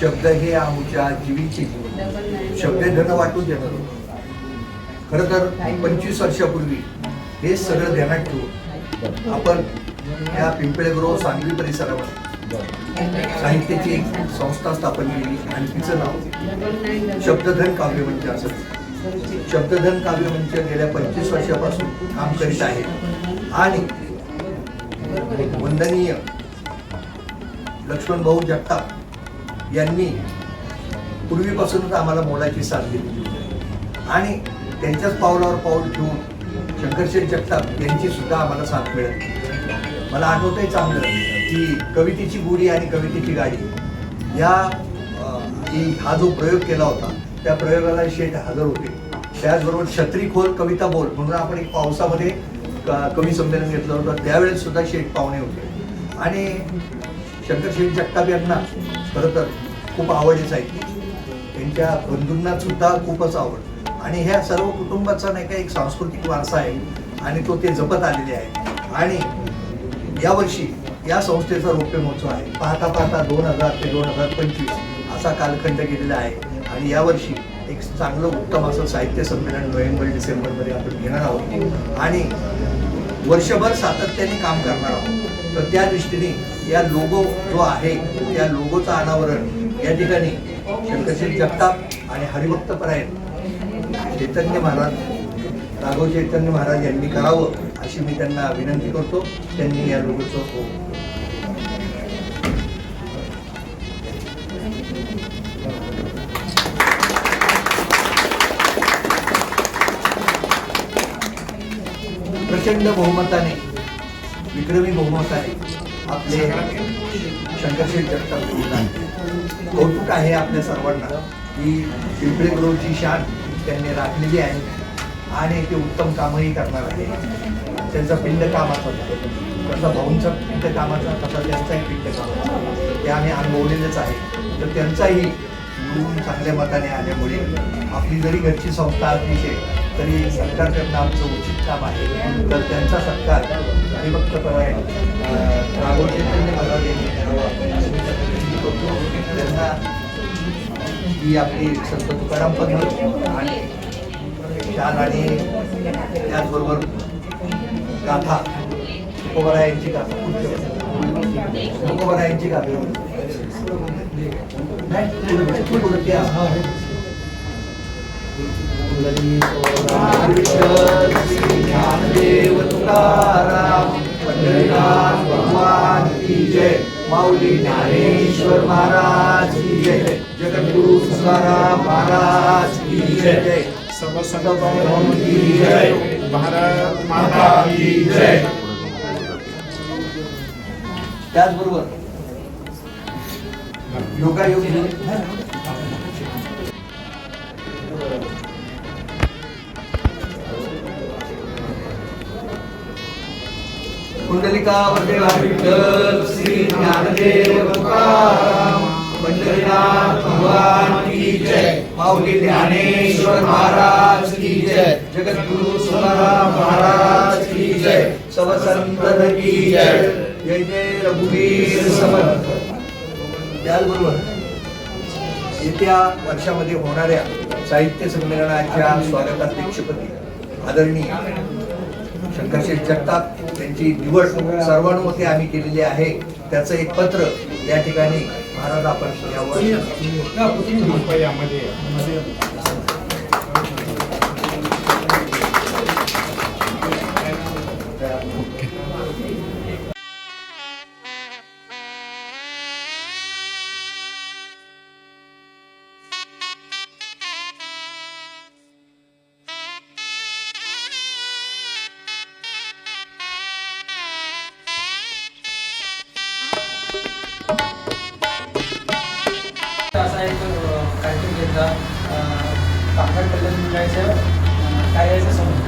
शब्द हे आमच्या जीवीचे शब्द धन वाटून देणार होतो खरं तर पंचवीस वर्षापूर्वी हे सगळं ध्यानात ठेवून आपण या पिंपळेग्रो सांगली परिसरामध्ये साहित्याची एक संस्था स्थापन केली. आणि तिचं नाव शब्दधन काव्यमंच असं. शब्दधन काव्यमंच गेल्या पंचवीस वर्षापासून काम करीत आहे. आणि वंदनीय लक्ष्मण भाऊ जगताप यांनी पूर्वीपासूनच आम्हाला मोलाची साथ दिली आणि त्यांच्याच पावलावर पाऊल ठेवून शंकरशेठ जगताप यांची सुद्धा आम्हाला साथ मिळत मला आठवतंय चांगलं की कवितेची गुढी आणि कवितेची गाडी या हा जो प्रयोग केला होता त्या प्रयोगाला शेठ हजर होते. त्याचबरोबर छत्री खोल कविता बोल म्हणून आपण एक पावसामध्ये क- कवी संमेलन घेतलं होतं. त्यावेळेस सुद्धा शेठ पाहुणे होते. आणि शंकर जगताप यांना खरं तर खूप आवडीच आहे त्यांच्या बंधूंना सुद्धा खूपच आवड. आणि ह्या सर्व कुटुंबाचा नाही का एक सांस्कृतिक वारसा आहे आणि तो ते जपत आलेले आहे. आणि यावर्षी या संस्थेचा रौप्य महोत्सव आहे. पाहता पाहता दोन हजार ते दोन हजार पंचवीस असा कालखंड गेलेला आहे. आणि यावर्षी एक चांगलं उत्तम असं साहित्य संमेलन नोव्हेंबर डिसेंबरमध्ये आपण घेणार आहोत. आणि वर्षभर सातत्याने काम करणार आहोत. तर त्या दृष्टीने या लोगो जो आहे त्या लोगोचं अनावरण या ठिकाणी शंकरशेठ जगताप आणि हरिभक्त परायण चैतन्य महाराज राघव चैतन्य महाराज यांनी करावं अशी मी त्यांना विनंती करतो. त्यांनी या लोगोचं हो. प्रचंड बहुमताने विक्रमी बहुमताने आपले शंकरशेठ जगताप निवडून कौतुक आहे आपल्या सर्वांना की पिंपळे गुरुची शान त्यांनी राखलेली आहे आणि ते उत्तम कामही करणार आहे. त्यांचा पिंड कामाचा तसा भाऊंचा पिंड कामाचा तसा त्यांचाही पिंड कामाचा ते आम्ही अनुभवलेलंच आहे. तर त्यांचाही निवडून चांगल्या मताने आल्यामुळे आपली जरी घरची संस्था असली तरी सरकारकडनं आमचं उचित काम आहे. तर त्यांचा सत्कार हरिभक्त पराय राघव चैतन्य महाराज यांनी त्यांना करतो त्यांना ही आपली संत तुकाराम पद्धत आणि शान आणि त्याचबरोबर गाथा तुकोबरा यांची गाथा खूप यांची गाथा नाही, तुकाराम पंढरीनाथ भगवान की जय माऊली ज्ञानेश्वर महाराज की जय जगद्गुरु तुकाराम महाराज की जय सर्व संत की जय भारत माता की जय त्याचबरोबर योगायोग कुंडलिका वंदे विठ्ठल श्री ज्ञानदेव तुकाराम, पंढरीनाथ भगवान की जय। माऊली ज्ञानेश्वर महाराज की जय। जगद्गुरु तुकाराम महाराज की जय। सब संतन की जय। जय जय रघुवीर समर्थ. त्याचबरोबर येत्या वर्षामध्ये होणाऱ्या साहित्य संमेलनाच्या स्वागताध्यक्षपदी आदरणीय शंकरशेठ जगताप त्यांची निवड सर्वानुमते आम्ही केलेली आहे. त्याचं एक पत्र या ठिकाणी महाराज आपण यावर कार्यक्रम घेतला अ, कामगार कल्याण मंडळाच्या अ, समोर.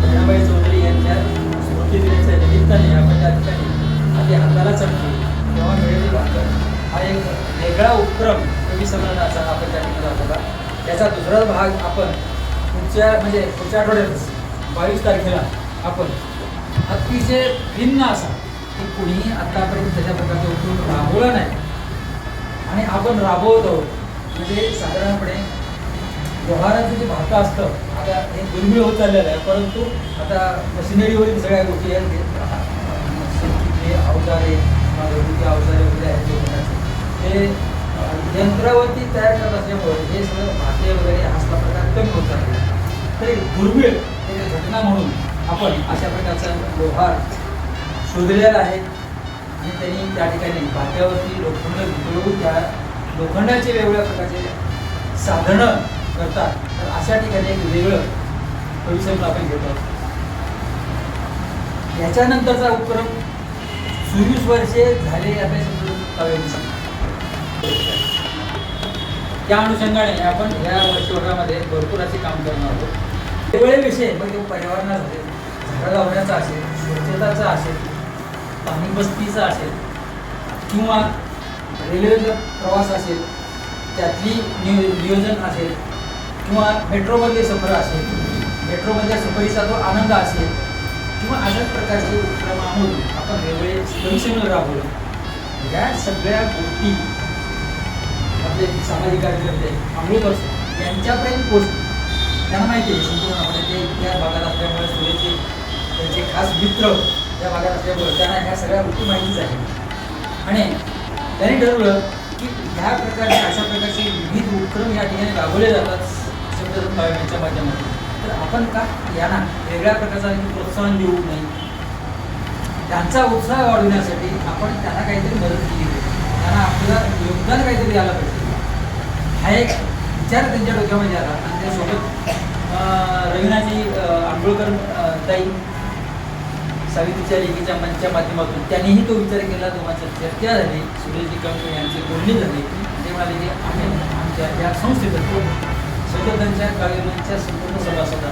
बहिणाबाई चौधरी यांच्या स्मृती दिनाच्या निमित्ताने आपण त्या ठिकाणी आधी हाताला चढतो तेव्हा मिळेल भाकर हा एक वेगळा उपक्रम कवी संमेलनाचा आपण त्या ठिकाणी दाखवला. त्याचा दुसरा भाग आपण पुढच्या म्हणजे पुढच्या आठवड्यातच बावीस तारखेला आपण अतिशय भिन्न असा की कुणीही आत्तापर्यंत त्याच्या प्रकारचा उपक्रम राबवला नाही. आणि आपण राबवत आहोत. म्हणजे साधारणपणे व्यवहाराचं जे भातं असतं आता हे दुर्मिळ होत चाललेलं आहे परंतु आता मशिनरीवरील सगळ्या गोष्टी आहेत जे, अवजारे किंवा घरगुती अवजारे वगैरे आहेत ते यंत्रावरती तयार करत असल्यामुळे हे सगळं भाते वगैरे असला प्रकार कमी होत चाललेला आहे. तरी दुर्मिळ एक घटना म्हणून आपण अशा प्रकारचा व्यवहार शोधलेला आहे. आणि त्यांनी त्या ठिकाणी भात्यावरती लोखंड गुंतवून त्या लोखंडाचे वेगवेगळ्या प्रकारचे साधनं करतात. तर अशा ठिकाणी एक वेगळं परिसर आपण घेतो याच्यानंतरचा उपक्रम चोवीस वर्षे झाले आपल्या त्या अनुषंगाने आपण या वर्षभरामध्ये भरपूर असे काम करणार आहोत. वेगवेगळे विषय मग ते असेल झाडं लावण्याचा असेल स्वच्छताचा असेल पाणी बस्तीचा असेल किंवा रेल्वेचा प्रवास असेल त्यातली नियो नियोजन असेल किंवा मेट्रोमधले सफर असेल मेट्रोमधल्या सफरीचा जो आनंद असेल किंवा अशाच प्रकारचे उपक्रमामधून आपण वेगवेगळे कमिशनर राबवले. या सगळ्या गोष्टी आपले सामाजिक कार्यकर्ते आंबेडकर यांच्यापर्यंत पोच त्यांना माहिती आहे संपूर्णपणे ते त्या भागात असल्यामुळे सुरेचे त्यांचे खास मित्र त्या भागात असल्यामुळे त्यांना ह्या सगळ्या गोष्टी माहितीच आहे आणि त्यांनी ठरवलं की ह्या प्रकारचे अशा प्रकारचे विविध उपक्रम या ठिकाणी राबवले जातात शब्ददत्त यांच्या माध्यमातून. तर आपण का यांना वेगळ्या प्रकारचा प्रोत्साहन देऊ नये? त्यांचा उत्साह वाढवण्यासाठी आपण त्यांना काहीतरी मदत केली पाहिजे. त्यांना आपलं योगदान काहीतरी द्यायला पाहिजे. हा एक विचार त्यांच्या डोक्यामध्ये आला. आणि त्यासोबत अं, रवीनाजी आंबोळकर ताई सावित्रीच्या लेखीच्या मंचच्या माध्यमातून त्यांनीही तो विचार केला दोघांच्या चर्चा झाली सुरेश कंपनी यांचे बोलणी झाली ते म्हणाले की आम्ही आमच्या या संस्थेतर्फे सज्जदांच्या कार्यक्रमांच्या संपूर्ण सभासदा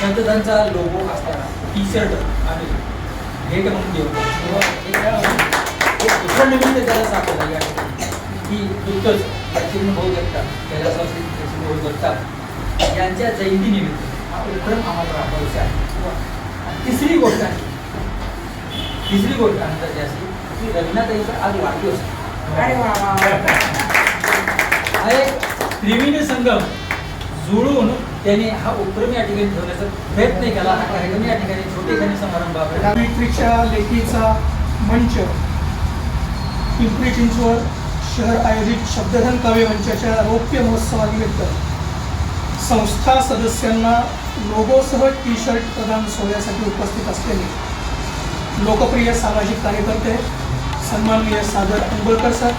संततांचा लोगो असताना टी शर्ट आम्ही भेट म्हणून देऊ किंवा दुसरं निमित्त त्याला सापडलं या ठिकाणी. की नुकतंच लक्ष्मी भाऊ जगताप संस्थेत लक्ष्मी भाऊ जगताप यांच्या जयंतीनिमित्त हा उपक्रम आम्हाला राबवायचा आहे. किंवा तिसरी गोष्ट आहे. तिसरी गोष्ट आनंदाची अशी की रवीनाताईचा आज वाढदिवस एक त्रिवेणी संगम जुळून त्यांनी हा उपक्रम या ठिकाणी ठेवण्याचा प्रयत्न केला. हा कार्यक्रम या ठिकाणी छोटेखानी समारंभाकडे सावित्रीच्या लेखीचा मंच पिंपरी चिंचवड शहर आयोजित शब्दधन काव्य मंचाच्या रौप्य महोत्सवानिमित्त संस्था सदस्यांना लोगोसह टी शर्ट प्रदान सोहळ्यासाठी उपस्थित असलेले लोकप्रिय सामाजिक कार्यकर्ते सन्माननीय सागर आंबोळकर सर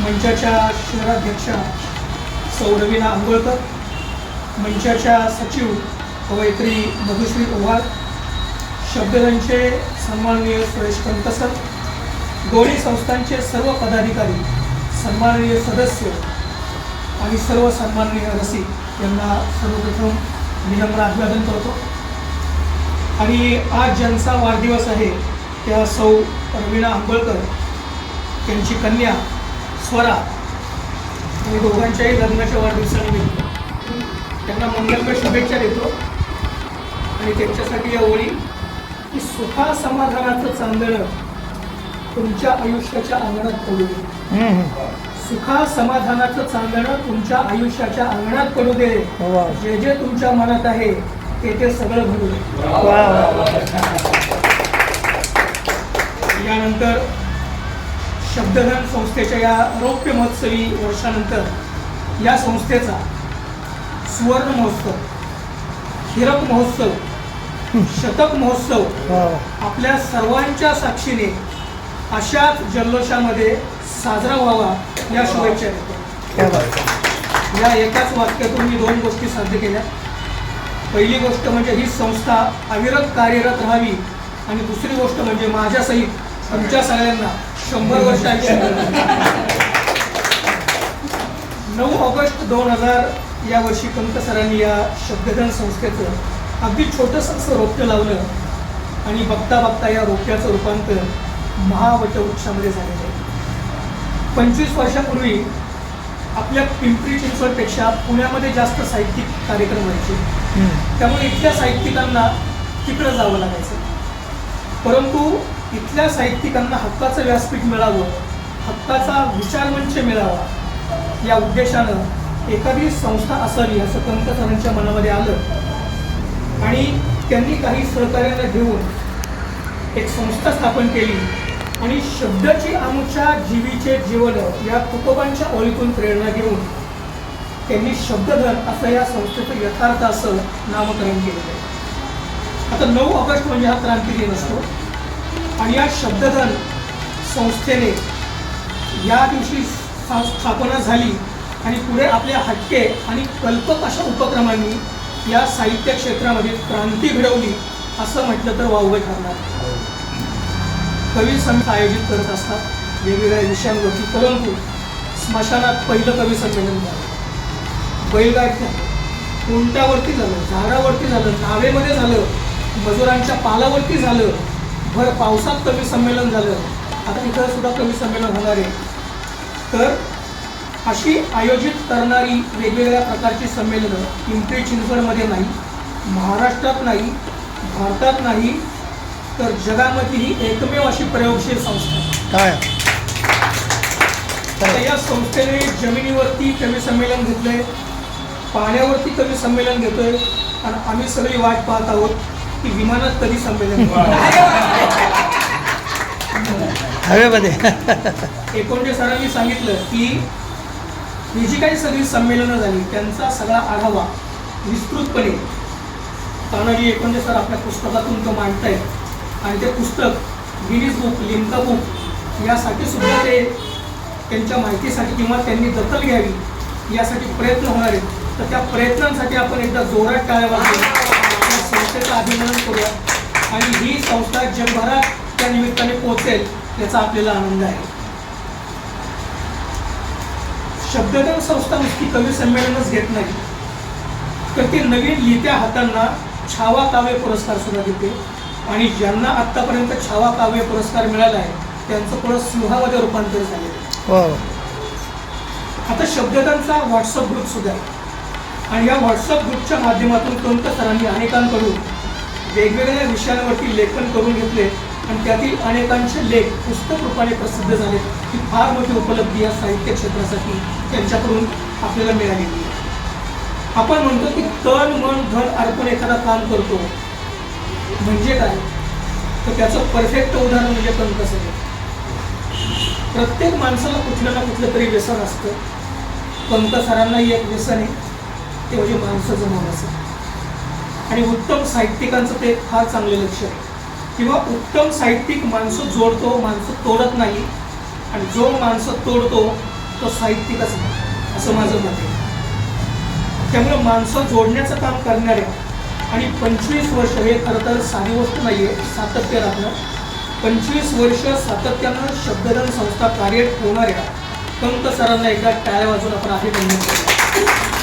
मंचाच्या शहराध्यक्षा सौरवीना आंबोळकर मंचाच्या सचिव कवयित्री मधुश्री ओव्हाळ शब्दधनचे सन्माननीय सुरेश पंत सर दोन्ही संस्थांचे सर्व पदाधिकारी सन्माननीय सदस्य आणि सर्व सन्माननीय रसिक यांना सर्वप्रथम विनम्र अभिवादन करतो. आणि आज ज्यांचा वाढदिवस आहे त्या सौ रवीणा आंबळकर त्यांची कन्या स्वरा आणि दोघांच्याही लग्नाच्या वाढदिवसानिमित्त त्यांना मंगलमय शुभेच्छा देतो. आणि त्यांच्यासाठी या ओळी की सुखा समाधानाचं चांदणं तुमच्या आयुष्याच्या अंगणात पडू दे. सुखा समाधानाचं चांदणं तुमच्या आयुष्याच्या अंगणात पडू दे. जे जे तुमच्या मनात आहे ते ते सगळं दे. यानंतर शब्दधन संस्थेच्या या रौप्य महोत्सवी वर्षानंतर या संस्थेचा सुवर्ण महोत्सव हिरक महोत्सव शतक महोत्सव आपल्या सर्वांच्या साक्षीने अशाच जल्लोषामध्ये साजरा व्हावा. या शुभेच्छा देतो. या एकाच वाक्यातून मी दोन गोष्टी साध्य केल्या. पहिली गोष्ट म्हणजे ही संस्था अविरत कार्यरत राहावी आणि दुसरी गोष्ट म्हणजे माझ्यासहित तुमच्या सगळ्यांना शंभर वर्ष आयुष्य. नऊ ऑगस्ट दोन हजार या वर्षी पंत सरांनी या शब्दधन संस्थेचं अगदी छोटंसं असं रोपटं लावलं आणि बघता बघता या रोप्याचं रूपांतर महावटवृक्षामध्ये झालेलं आहे. पंचवीस वर्षापूर्वी आपल्या पिंपरी चिंचवडपेक्षा पुण्यामध्ये जास्त साहित्यिक कार्यक्रम व्हायचे. त्यामुळे इथल्या साहित्यिकांना तिकडं जावं लागायचं. परंतु इथल्या साहित्यिकांना हक्काचं व्यासपीठ मिळावं हक्काचा विचारमंच मिळावा या उद्देशानं एखादी संस्था असावी असं पंत सरांच्या मनामध्ये आलं. आणि त्यांनी काही सहकार्याला घेऊन एक संस्था स्थापन केली. आणि शब्दाची आमच्या जीवीचे जीवन या तुकोबांच्या ओळीतून प्रेरणा घेऊन त्यांनी शब्दधन असं या संस्थेचं यथार्थ असं नामकरण केलेलं आहे. आता नऊ ऑगस्ट म्हणजे हा क्रांती दिन असतो. आणि या शब्दधन संस्थेने या दिवशी सा- स्थापना झाली आणि पुढे आपल्या हटके आणि कल्पक अशा उपक्रमांनी या साहित्य क्षेत्रामध्ये क्रांती घडवली असं म्हटलं तर वावगं ठरणार. कवी संमेलन आयोजित करत असतात. वेगवेगळ्या विषयांवरती परंतु स्मशानात पहिलं कवी संमेलन झालं. बैलगाडीत कोणत्यावरती झालं झाडावरती झालं नावेमध्ये झालं मजुरांच्या पालावरती झालं. भर पावसात कवी संमेलन झालं. आता इथं सुद्धा कवी संमेलन होणार आहे. तर अशी आयोजित करणारी वेगवेगळ्या प्रकारची संमेलनं पिंपरी चिंचवडमध्ये नाही महाराष्ट्रात नाही भारतात नाही तर जगामध्ये ही एकमेव अशी प्रयोगशील संस्था आहे. काय या संस्थेने जमिनीवरती कवी संमेलन घेतलंय पाण्यावरती कवी संमेलन घेतोय आणि आम्ही सगळी वाट पाहत आहोत की विमानात कधी संमेलन. हवेमध्ये एकोणचे सरांनी सांगितलं की ही जी काही सगळी संमेलनं झाली त्यांचा सगळा आढावा विस्तृतपणे तानाजी एकोणचे सर आपल्या पुस्तकातून तो मांडतायत आणि ते पुस्तक गिनीज बुक लिमका बुक यासाठी सुद्धा ते त्यांच्या माहितीसाठी किंवा त्यांनी दखल घ्यावी यासाठी प्रयत्न होणार आहेत. तर त्या प्रयत्नांसाठी आपण एकदा जोरात टाळ्या वाजवू. या संस्थेचं अभिनंदन करूया. आणि ही संस्था जगभरात त्या निमित्ताने पोहोचेल याचा आपल्याला आनंद आहे. शब्दगण संस्था नुसती कवी संमेलनच घेत नाही तर ती नवीन लिहित्या हातांना छावा काव्य पुरस्कार सुद्धा देते. आणि ज्यांना आत्तापर्यंत छावा काव्य पुरस्कार मिळाला आहे त्यांचं पुढं सिंहामध्ये रूपांतर हो आता शब्दकांचा व्हॉट्सअप ग्रुप सुद्धा आणि या व्हॉट्सअप ग्रुपच्या माध्यमातून कंत सरांनी अनेकांकडून वेगवेगळ्या विषयांवरती लेखन करून घेतले आणि त्यातील अनेकांचे लेख पुस्तक रूपाने प्रसिद्ध झाले ही फार मोठी उपलब्धी या साहित्य क्षेत्रासाठी त्यांच्याकडून आपल्याला मिळालेली आहे. आपण म्हणतो की तन मन धन अर्पण एखादा काम करतो. म्हणजे काय? तर त्याचं परफेक्ट उदाहरण म्हणजे कंत सर प्रत्येक माणसाला कुठलं ना कुठलं तरी व्यसन असतं. पंत सरांनाही एक व्यसन आहे. ते म्हणजे माणसं जमवण्याचं आणि उत्तम साहित्यिकांचं ते एक फार चांगलं लक्ष आहे. किंवा उत्तम साहित्यिक माणसं जोडतो माणसं तोडत नाही. आणि जो माणसं तोडतो तो साहित्यिकच नाही. असं माझं मत आहे. त्यामुळे माणसं जोडण्याचं काम करणाऱ्या आणि पंचवीस वर्ष हे खरं तर साधी गोष्ट नाही आहे सातत्य राखणं. पंचवीस वर्ष सातत्यानं शब्ददान संस्था कार्यरत ठेवणाऱ्या पंत सरांना एकदा टाळ्या वाजून आपण अभिनंदन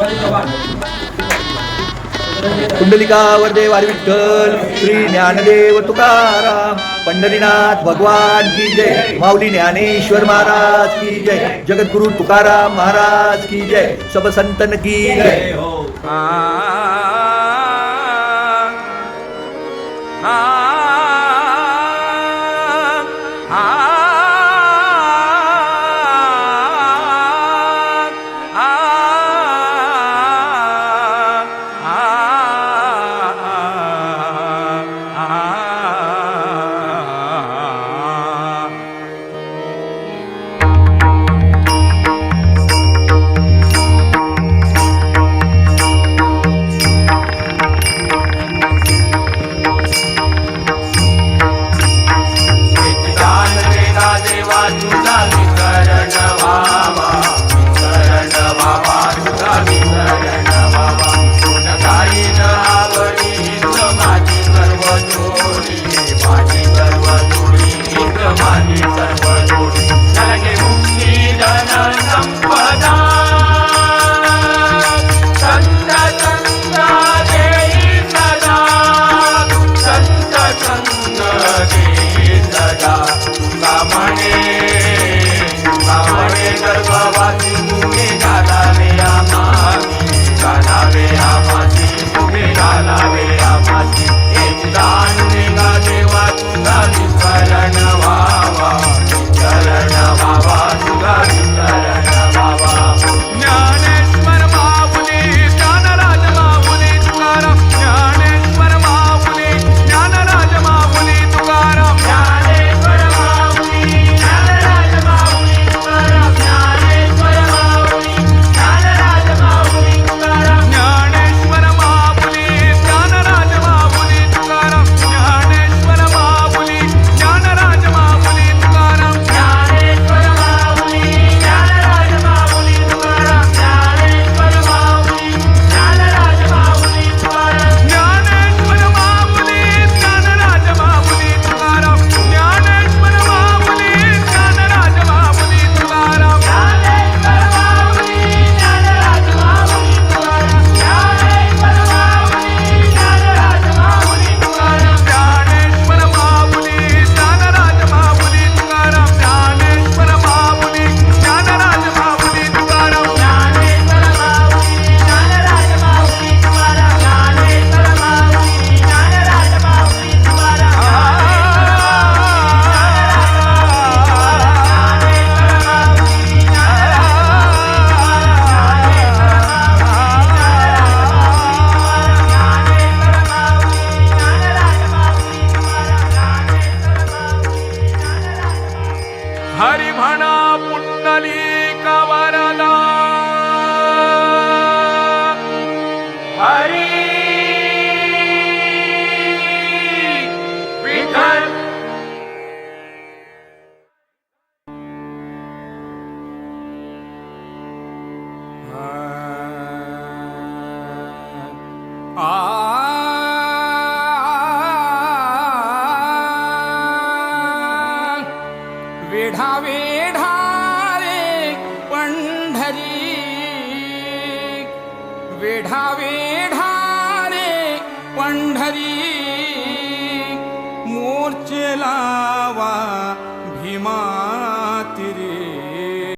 कुंडलिकावरदे कुंडलिकावर देवार विठ्ठल श्री ज्ञानदेव तुकाराम पंढरीनाथ भगवान की जय माऊली ज्ञानेश्वर महाराज की जय जगद्गुरु तुकाराम महाराज की जय सब संतन की जय.